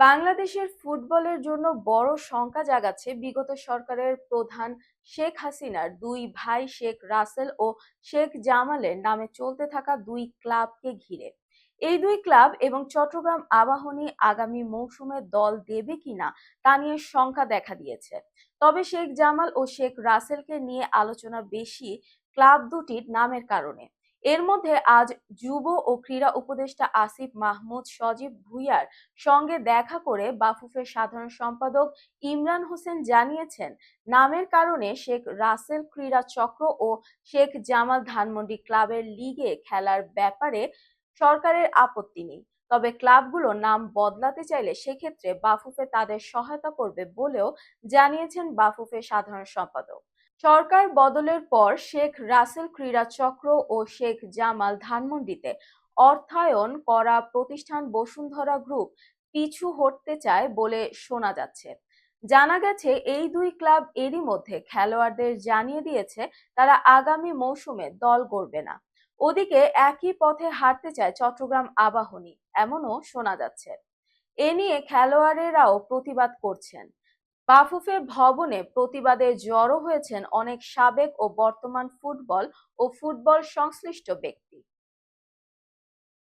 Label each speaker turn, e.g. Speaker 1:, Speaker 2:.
Speaker 1: বাংলাদেশের ফুটবলের জন্য বড় শঙ্কা জাগাচ্ছে বিগত সরকারের প্রধান শেখ হাসিনার দুই ভাই শেখ রাসেল ও শেখ জামালের নামে চলতে থাকা দুই ক্লাবকে ঘিরে। এই দুই ক্লাব এবং চট্টগ্রাম আবাহনী আগামী মৌসুমে দল দেবে কিনা তা নিয়ে শঙ্কা দেখা দিয়েছে। তবে শেখ জামাল ও শেখ রাসেলকে নিয়ে আলোচনা বেশি ক্লাব দুটির নামের কারণে। এর মধ্যে আজ যুব ও ক্রীড়া উপদেষ্টা আসিফ মাহমুদ সজীব ভুইয়ার সঙ্গে দেখা করে বাফুফের সাধারণ সম্পাদক ইমরান হোসেন জানিয়েছেন, নামের কারণে শেখ রাসেল ক্রীড়া চক্র ও শেখ জামাল ধানমন্ডি ক্লাবের লিগে খেলার ব্যাপারে সরকারের আপত্তি নেই। তবে ক্লাবগুলো নাম বদলাতে চাইলে সেক্ষেত্রে বাফুফে তাদের সহায়তা করবে বলেও জানিয়েছেন বাফুফের সাধারণ সম্পাদক। সরকার বদলের পর শেখ রাসেল ক্রীড়া চক্র ও শেখ জামাল ধানমন্ডিতে অর্থায়ন করা প্রতিষ্ঠান বসুন্ধরা গ্রুপ পিছু হটতে চায় বলে শোনা যাচ্ছে। জানা গেছে, এই দুই ক্লাব এরই মধ্যে খেলোয়াড়দের জানিয়ে দিয়েছে, তারা আগামী মৌসুমে দল গড়বে না। ওদিকে একই পথে হাঁটতে চায় চট্টগ্রাম আবাহনী, এমনও শোনা যাচ্ছে। এ নিয়ে খেলোয়াড়েরাও প্রতিবাদ করছেন। বাফুফে ভবনে প্রতিবাদে জড়ো হয়েছেন অনেক সাবেক ও বর্তমান ফুটবল ও ফুটবল সংশ্লিষ্ট ব্যক্তি।